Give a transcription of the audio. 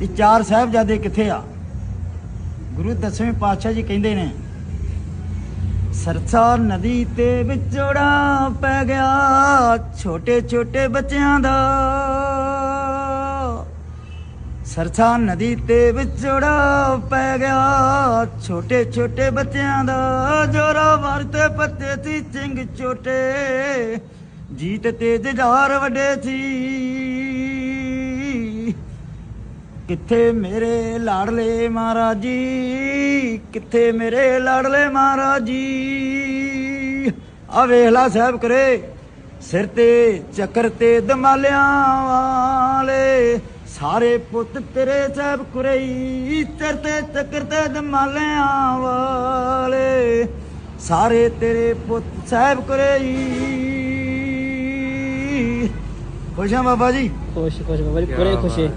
ਤੇ ਚਾਰ ਸਾਹਿਬਜ਼ਾਦੇ ਕਿੱਥੇ ਆ? ਗੁਰੂ ਦਸਵੇਂ ਪਾਤਸ਼ਾਹ ਜੀ ਕਹਿੰਦੇ ਨੇ, ਸਰਸਾ ਨਦੀ ਤੇ ਵਿਚੋੜਾ ਪੈ ਗਿਆ, ਛੋਟੇ ਛੋਟੇ ਬੱਚਿਆਂ ਦਾ। ਸਰਸਾ ਨਦੀ ਤੇ ਵਿਚੋੜਾ ਪੈ ਗਿਆ, ਛੋਟੇ ਛੋਟੇ ਬੱਚਿਆਂ ਦਾ। ਜੋਰਾ ਵਰਤੇ ਪੱਤੇ ਸੀ ਚਿੰਗ ਛੋਟੇ, ਜੀਤ ਤੇ ਜਜਾਰ ਵੱਡੇ ਸੀ। ਕਿੱਥੇ ਮੇਰੇ ਲਾੜਲੇ ਮਹਾਰਾਜ? ਕਿੱਥੇ ਮੇਰੇ ਲਾੜਲੇ ਮਹਾਰਾਜ? ਆ ਵੇਖ ਲਾ ਸਾਹਿਬ ਕਰੇ ਸਿਰ ਤੇ ਚੱਕਰ ਤੇ ਦਮਾਲਿਆਂ ਵਾਲੇ। ਸਾਰੇ ਪੁੱਤ ਤੇਰੇ ਸਾਹਿਬ ਕੁਰਈ ਸਿਰ ਤੇ ਚੱਕਰ ਤੇ ਦਮਾਲਿਆਂ ਵਾਲੇ। ਸਾਰੇ ਤੇਰੇ ਪੁੱਤ ਸਾਹਿਬ ਕੁਰਈ। ਖੁਸ਼ ਹਾਂ ਬਾਬਾ ਜੀ? ਖੁਸ਼ ਖੁਸ਼ ਬਾਬਾ ਜੀ ਪੂਰੇ ਖੁਸ਼ ਹੈ।